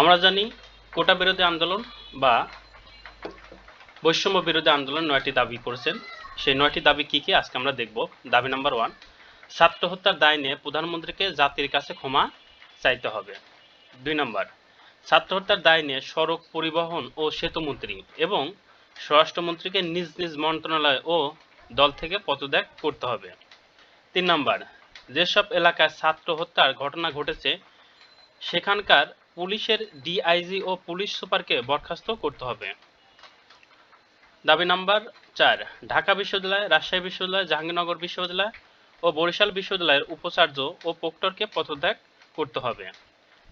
আমরা জানি কোটা বিরোধী আন্দোলন বা বৈষম্য বিরোধী আন্দোলন নয়টি দাবি করেছেন। সেই নয়টি দাবি কি কি আজকে আমরা দেখব। দাবি নাম্বার ওয়ান, ছাত্র হত্যার দায় নিয়ে প্রধানমন্ত্রীকে জাতির কাছে ক্ষমা চাইতে হবে। দুই নম্বর, ছাত্র হত্যার দায় নিয়ে সড়ক পরিবহন ও সেতুমন্ত্রী এবং স্বরাষ্ট্রমন্ত্রীকে নিজ নিজ মন্ত্রণালয় ও দল থেকে পদত্যাগ করতে হবে। তিন নম্বর, যেসব এলাকায় ছাত্র হত্যার ঘটনা ঘটেছে সেখানকার পুলিশের ডিআইজি ও পুলিশ সুপারকে বরখাস্ত করতে হবে। দাবি নাম্বার চার, ঢাকা বিশ্ববিদ্যালয়, রাজশাহী বিশ্ববিদ্যালয়, জাহাঙ্গীরনগর বিশ্ববিদ্যালয় ও বরিশাল বিশ্ববিদ্যালয়ের উপাচার্য ও প্রক্টরকে পদত্যাগ করতে হবে।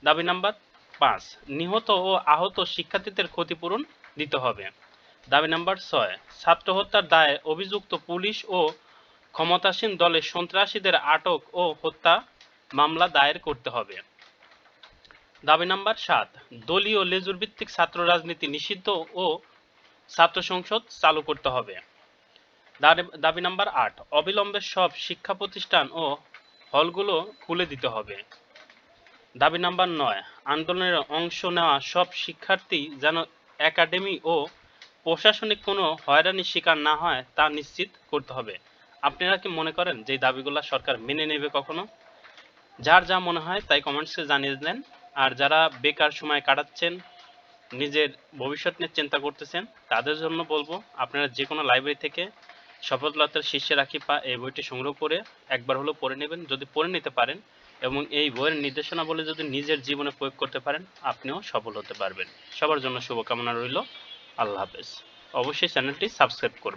দাবি নাম্বার পাঁচ, নিহত ও আহত শিক্ষার্থীদের ক্ষতিপূরণ দিতে হবে। দাবি নাম্বার ছয়, ছাত্র হত্যার দায়ে অভিযুক্ত পুলিশ ও ক্ষমতাসীন দলের সন্ত্রাসীদের আটক ও হত্যা মামলা দায়ের করতে হবে। দাবি নাম্বার সাত। দলীয় লেজুর ভিত্তিক ছাত্র রাজনীতি নিষিদ্ধ ও ছাত্র সংসদ চালু করতে হবে। দাবি- নাম্বার আট, অবিলম্বে সব শিক্ষা প্রতিষ্ঠান ও হলগুলো খুলে দিতে হবে। দাবি নাম্বার নয়, আন্দোলনের অংশ নেওয়া সব শিক্ষার্থী যেন একাডেমি ও প্রশাসনিক কোনো হয়রানির শিকার না হয় তা নিশ্চিত করতে হবে। আপনারা কি মনে করেন যে দাবিগুলো সরকার মেনে নেবে কখনো? যার যা মনে হয় তাই কমেন্টসে জানিয়ে দেন। আর যারা বেকার সময় কাটাচ্ছেন, নিজের ভবিষ্যৎ নিয়ে চিন্তা করতেছেন, তাদের জন্য বলব আপনারা যে কোনো লাইব্রেরি থেকে শপথলতার শীর্ষে রাখি পা, এই বইটি সংগ্রহ করে একবার হলো পড়ে নেবেন। যদি পড়ে নিতে পারেন এবং এই বইয়ের নির্দেশনা বলে যদি নিজের জীবনে প্রয়োগ করতে পারেন, আপনিও সফল হতে পারবেন। সবার জন্য শুভকামনা রইল। আল্লাহ হাফেজ। অবশ্যই চ্যানেলটি সাবস্ক্রাইব করবেন।